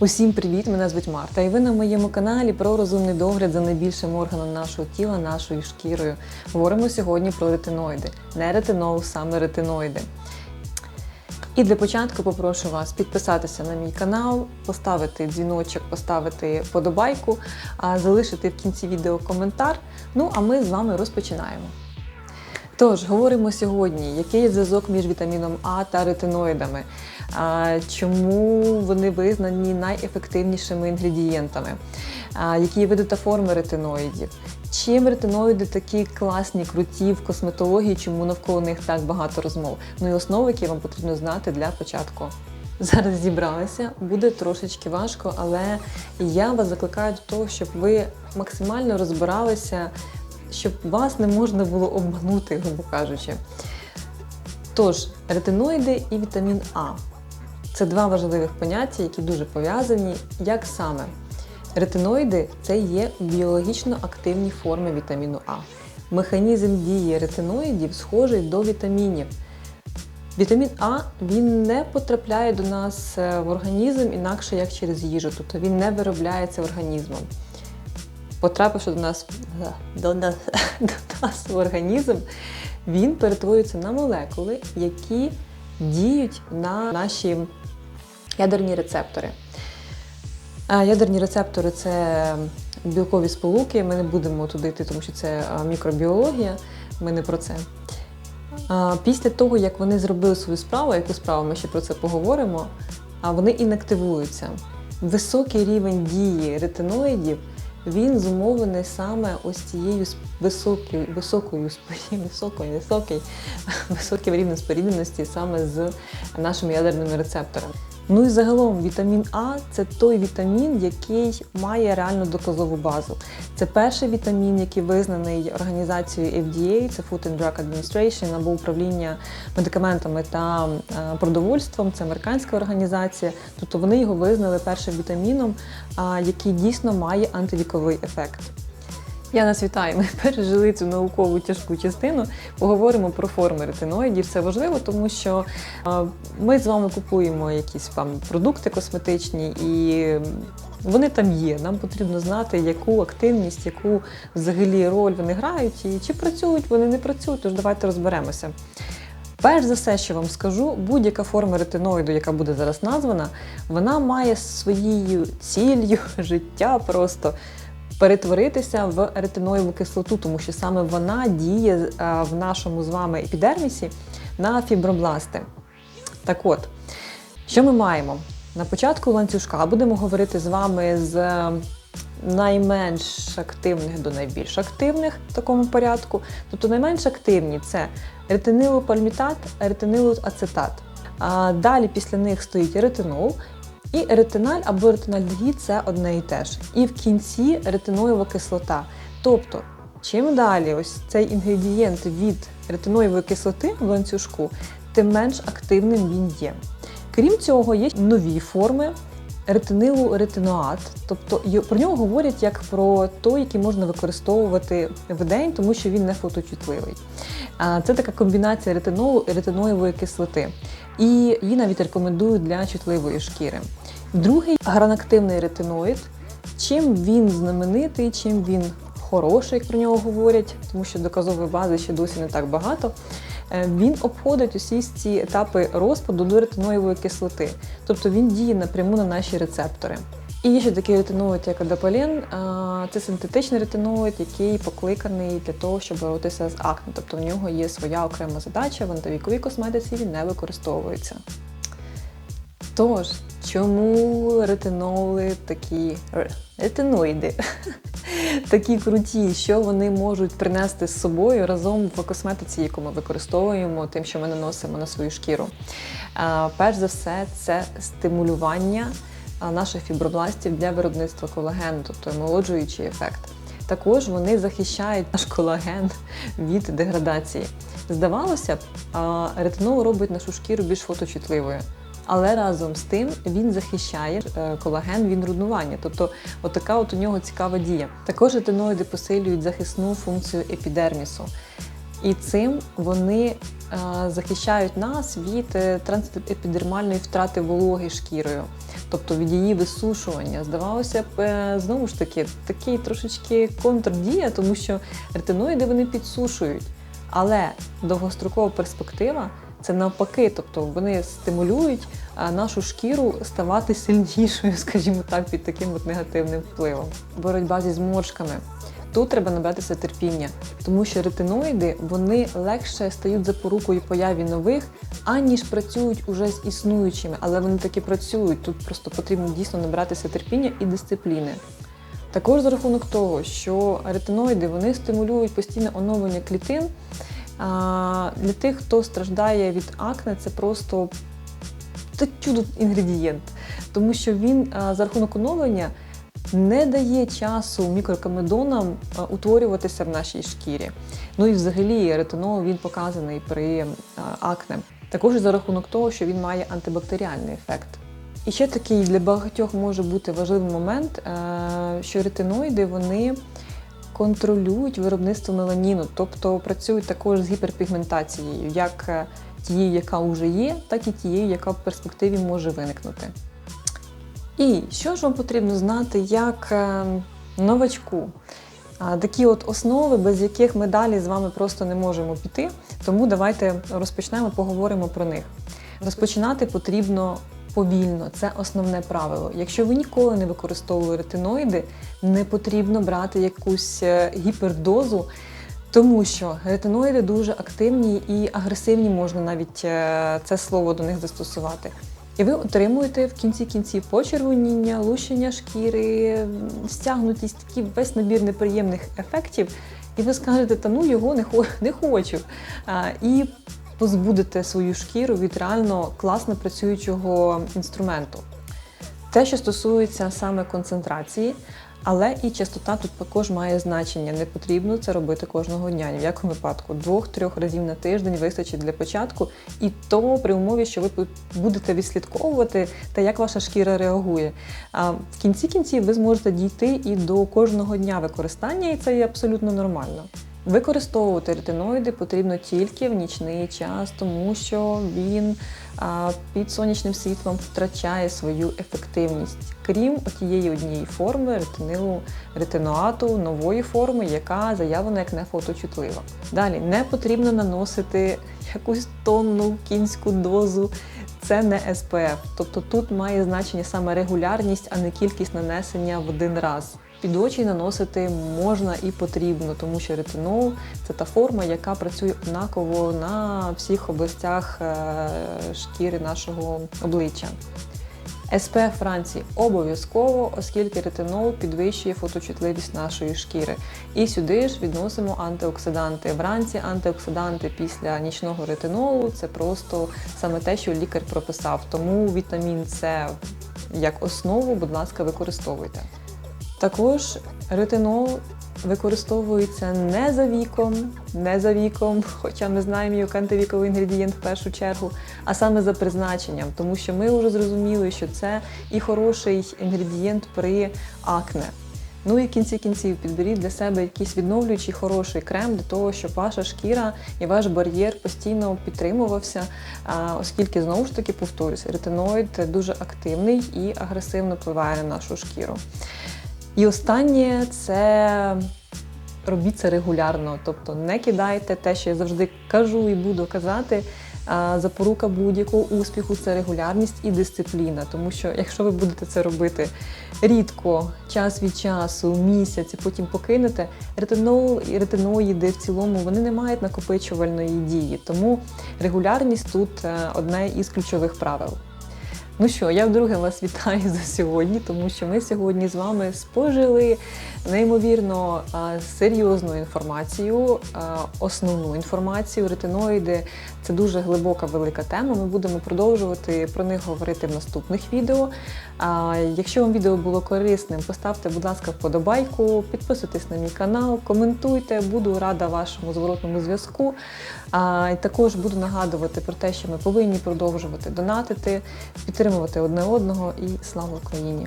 Усім привіт! Мене звуть Марта, і ви на моєму каналі про розумний догляд за найбільшим органом нашого тіла, нашою шкірою. Говоримо сьогодні про ретиноїди. Не ретинол, саме ретиноїди. І для початку попрошу вас підписатися на мій канал, поставити дзвіночок, поставити подобайку, залишити в кінці відео коментар. Ну а ми з вами розпочинаємо. Тож, говоримо сьогодні, який є зв'язок між вітаміном А та ретиноїдами, чому вони визнані найефективнішими інгредієнтами, які види та форми ретиноїдів, чим ретиноїди такі класні, круті в косметології, чому навколо них так багато розмов. Ну і основи, які вам потрібно знати для початку. Зараз зібралася, буде трошечки важко, але я вас закликаю до того, щоб ви максимально розбиралися щоб вас не можна було обманути, грубо кажучи. Тож, ретиноїди і вітамін А це два важливих поняття, які дуже пов'язані. Як саме? Ретиноїди це є біологічно активні форми вітаміну А. Механізм дії ретиноїдів схожий до вітамінів. Вітамін А він не потрапляє до нас е, в організм інакше як через їжу, тобто він не виробляється організмом потрапивши до нас до нас, до нас в організм, він перетворюється на молекули, які діють на наші ядерні рецептори. Ядерні рецептори це білкові сполуки. Ми не будемо туди йти, тому що це мікробіологія, ми не про це. Після того, як вони зробили свою справу, яку справу ми ще про це поговоримо, вони інактивуються. Високий рівень дії ретиноїдів він зумовлений саме ось цією високою, високою високою, високий, високим рівнем спорідненості саме з нашими ядерними рецепторами. Ну і загалом вітамін А це той вітамін, який має реально доказову базу. Це перший вітамін, який визнаний організацією FDA, це Food and Drug Administration, або управління медикаментами та е, продовольством. Це американська організація. Тобто вони його визнали першим вітаміном, який дійсно має антивіковий ефект. Я нас вітаю. Ми пережили цю наукову тяжку частину. Поговоримо про форми ретиноїдів. Це важливо, тому що ми з вами купуємо якісь там продукти косметичні і. Вони там є. Нам потрібно знати, яку активність, яку взагалі роль вони грають, і чи працюють вони не працюють. Тож давайте розберемося. Перш за все, що вам скажу, будь-яка форма ретиноїду, яка буде зараз названа, вона має своєю ціллю життя просто перетворитися в ретиноїву кислоту, тому що саме вона діє е, в нашому з вами епідермісі на фібробласти. Так от, що ми маємо? На початку ланцюжка будемо говорити з вами з найменш активних до найбільш активних в такому порядку. Тобто найменш активні це ретинилопальмітат, ретинилоацетат. А Далі після них стоїть ретинол, і ретиналь або ретинальдегід це одне і те ж. І в кінці ретиноєва кислота. Тобто, чим далі ось цей інгредієнт від ретиноєвої кислоти в ланцюжку, тим менш активним він є. Крім цього, є нові форми ретинилу ретиноат, тобто про нього говорять як про той, який можна використовувати в день, тому що він не фоточутливий. Це така комбінація ретинолу і ретиноєвої кислоти. І її навіть рекомендують для чутливої шкіри. Другий гранактивний ретиноїд. Чим він знаменитий, чим він хороший, як про нього говорять, тому що доказової бази ще досі не так багато. Е, він обходить усі ці етапи розпаду до ретиноєвої кислоти, тобто він діє напряму на наші рецептори. І є ще такий ретиноїд, як адапален. Це синтетичний ретиноїд, який покликаний для того, щоб боротися з акне. Тобто в нього є своя окрема задача, в антивіковій косметиці він не використовується. Тож, чому ретиноли такі ретиноїди такі круті, що вони можуть принести з собою разом в косметиці, яку ми використовуємо, тим, що ми наносимо на свою шкіру? Перш за все, це стимулювання наших фібробластів для виробництва колагену, тобто омолоджуючий ефект. Також вони захищають наш колаген від деградації. Здавалося б, ретинол робить нашу шкіру більш фоточутливою. Але разом з тим він захищає е, колаген від руйнування. Тобто, отака от у нього цікава дія. Також ретиноїди посилюють захисну функцію епідермісу. І цим вони е, захищають нас від е, трансепідермальної втрати вологи шкірою, тобто від її висушування. Здавалося б, знову ж таки, такий трошечки контрдія, тому що ретиноїди вони підсушують. Але довгострокова перспектива це навпаки, тобто вони стимулюють нашу шкіру ставати сильнішою, скажімо так, під таким от негативним впливом. Боротьба зі зморшками. Тут треба набратися терпіння, тому що ретиноїди вони легше стають запорукою появі нових, аніж працюють уже з існуючими, але вони таки працюють. Тут просто потрібно дійсно набратися терпіння і дисципліни. Також за рахунок того, що ретиноїди вони стимулюють постійне оновлення клітин. Для тих, хто страждає від акне, це просто це чудо інгредієнт, тому що він за рахунок оновлення не дає часу мікрокамедонам утворюватися в нашій шкірі. Ну і взагалі ретинол він показаний при акне. Також за рахунок того, що він має антибактеріальний ефект. І ще такий для багатьох може бути важливий момент, е, що ретиноїди вони контролюють виробництво меланіну, тобто працюють також з гіперпігментацією, як е, тією, яка вже є, так і тією, яка в перспективі може виникнути. І що ж вам потрібно знати як е, новачку? Такі от основи, без яких ми далі з вами просто не можемо піти. Тому давайте розпочнемо, поговоримо про них. Розпочинати потрібно повільно, це основне правило. Якщо ви ніколи не використовували ретиноїди, не потрібно брати якусь е, гіпердозу, тому що ретиноїди дуже активні і агресивні, можна навіть е, це слово до них застосувати. І ви отримуєте в кінці кінців почервоніння, лущення шкіри, стягнутість, такий весь набір неприємних ефектів. І ви скажете, та ну його не, хо- не хочу. І позбудете свою шкіру від реально класно працюючого інструменту. Те, що стосується саме концентрації, але і частота тут також має значення. Не потрібно це робити кожного дня. Ні в якому випадку. Двох-трьох разів на тиждень вистачить для початку, і то при умові, що ви будете відслідковувати те, як ваша шкіра реагує. А в кінці кінців ви зможете дійти і до кожного дня використання, і це є абсолютно нормально. Використовувати ретиноїди потрібно тільки в нічний час, тому що він під сонячним світлом втрачає свою ефективність, крім тієї однієї форми ретинилу ретиноату нової форми, яка заявлена як нефоточутлива. Далі не потрібно наносити якусь тонну кінську дозу. Це не СПФ, тобто тут має значення саме регулярність, а не кількість нанесення в один раз. Під очі наносити можна і потрібно, тому що ретинол це та форма, яка працює однаково на всіх областях е, шкіри нашого обличчя. SPF Франції обов'язково, оскільки ретинол підвищує фоточутливість нашої шкіри. І сюди ж відносимо антиоксиданти. Вранці антиоксиданти після нічного ретинолу це просто саме те, що лікар прописав. Тому вітамін С як основу, будь ласка, використовуйте. Також ретинол використовується не за віком, не за віком, хоча ми знаємо як антивіковий інгредієнт в першу чергу, а саме за призначенням, тому що ми вже зрозуміли, що це і хороший інгредієнт при акне. Ну і в кінці кінців підберіть для себе якийсь відновлюючий хороший крем для того, щоб ваша шкіра і ваш бар'єр постійно підтримувався, оскільки знову ж таки повторюсь, ретиноїд дуже активний і агресивно впливає на нашу шкіру. І останнє це робіть це регулярно, тобто не кидайте те, що я завжди кажу і буду казати. Запорука будь-якого успіху це регулярність і дисципліна. Тому що якщо ви будете це робити рідко, час від часу, місяць, і потім покинете, ретинол і ретиноїди в цілому вони не мають накопичувальної дії. Тому регулярність тут е, одне із ключових правил. Ну що, я вдруге вас вітаю за сьогодні, тому що ми сьогодні з вами спожили неймовірно серйозну інформацію, основну інформацію. Ретиноїди це дуже глибока велика тема. Ми будемо продовжувати про них говорити в наступних відео. Якщо вам відео було корисним, поставте, будь ласка, вподобайку, підписуйтесь на мій канал, коментуйте, буду рада вашому зворотному зв'язку. Також буду нагадувати про те, що ми повинні продовжувати донатити, підтримувати одне одного і слава Україні!